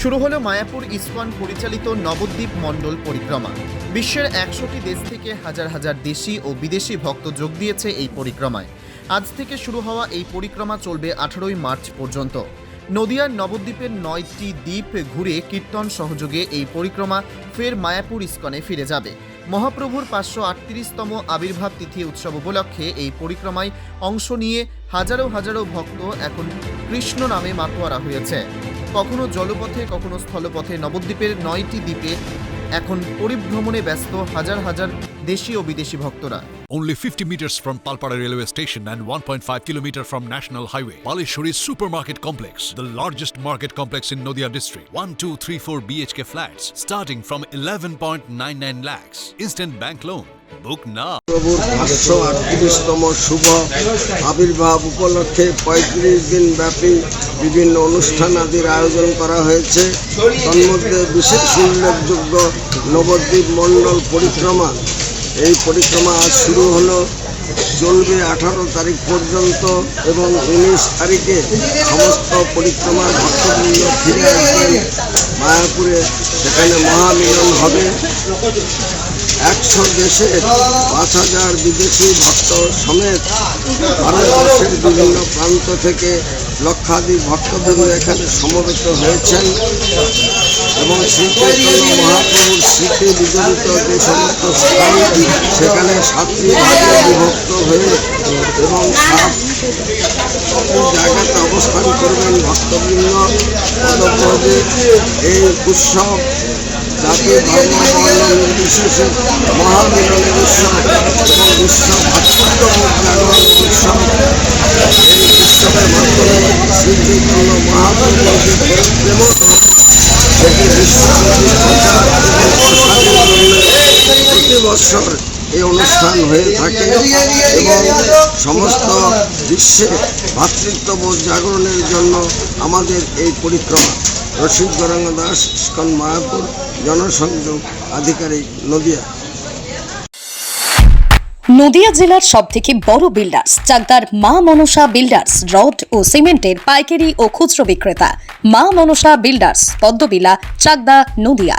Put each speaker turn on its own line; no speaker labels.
শুরু হলো মায়াপুর ইসকন পরিচালিত নবদ্বীপ মণ্ডল পরিক্রমা। বিশ্বের একশোটি দেশ থেকে হাজার হাজার দেশি ও বিদেশি ভক্ত যোগ দিয়েছে এই পরিক্রমায়। আজ থেকে শুরু হওয়া এই পরিক্রমা চলবে আঠারোই মার্চ পর্যন্ত। নদিয়ার নবদ্বীপের নয়টি দ্বীপ ঘুরে কীর্তন সহযোগে এই পরিক্রমা ফের মায়াপুর ইস্কনে ফিরে যাবে। মহাপ্রভুর পাঁচশো আটত্রিশতম আবির্ভাব তিথি উৎসব উপলক্ষে এই পরিক্রমায় অংশ নিয়ে হাজারো হাজারো ভক্ত এখন কৃষ্ণ নামে মাতোয়ারা হয়েছে। কখনো জলপথে কখনো স্থলপথে নবদ্বীপের নয়টি দ্বীপে এখন পরিভ্রমণে ব্যস্ত হাজার হাজার দেশি ও বিদেশি ভক্তরা
Only 50 meters from Palpara railway station and 1.5 kilometer from National Highway. Palishuri Supermarket Complex, the largest market complex in Noida district. 1, 2, 3, 4 BHK flats starting from 11.99 lakhs. Instant bank loan. Book now.
প্রভুর পাঁচশো আটত্রিশতম শুভ আবির্ভাব উপলক্ষে পঁয়ত্রিশ দিন ব্যাপী বিভিন্ন অনুষ্ঠান আদির আয়োজন করা হয়েছে তন্মধ্যে বিশেষ উল্লেখযোগ্য নবদ্বীপ মণ্ডল পরিক্রমা এই পরিক্রমা আজ শুরু হলো। চলবে আঠারো তারিখ পর্যন্ত এবং উনিশ তারিখে সমস্ত পরিক্রমার ভক্তবৃন্দ ফিরে আসবেন মায়াপুরে সেখানে মহামিলন হবে। একশো দেশে পাঁচ হাজার বিদেশি ভক্ত সমেত ভারতবর্ষের বিভিন্ন প্রান্ত থেকে লক্ষাধিক ভক্তবৃন্দ এখানে সমবেত হয়েছেন এবং শ্রী চৈতন্য মহাপ্রভুর স্মৃতি বিজড়িত যে সমস্ত স্থান, সেখানে সাতটি ভাগে বিভক্ত হয়ে এবং সাত জায়গাতে অবস্থান করবেন ভক্তবৃন্দ। এই উৎসব জাতি ধর্ম বর্ণ নির্বিশেষে মহামিলনের উৎসব এবং বিশ্ব ভাতৃত্ববোধ জাগরণ উৎসব এই উৎসবের মাধ্যমে শ্রী চৈতন্য মহাপ্রভুর যে প্রেম সেটি বিশ্বব্যাপী প্রচার এবং প্রসারের জন্য প্রতি বছর এই অনুষ্ঠান হয়ে থাকে এবং সমস্ত বিশ্বে ভাতৃত্ববোধ জাগরণের জন্য আমাদের এই পরিক্রমা। রসিক গরঙ্গ দাস, ইস্কন মায়াপুর, জনসংযোগ আধিকারিক নদিয়া।
নদিয়া জেলার সব থেকে বড় বিল্ডার্স চাকদার মা মনসা বিল্ডার্স রড ও সিমেন্টের পাইকারি ও খুচরো বিক্রেতা। মা মনসা বিল্ডার্স পদ্মবিলা, চাকদা, নদিয়া।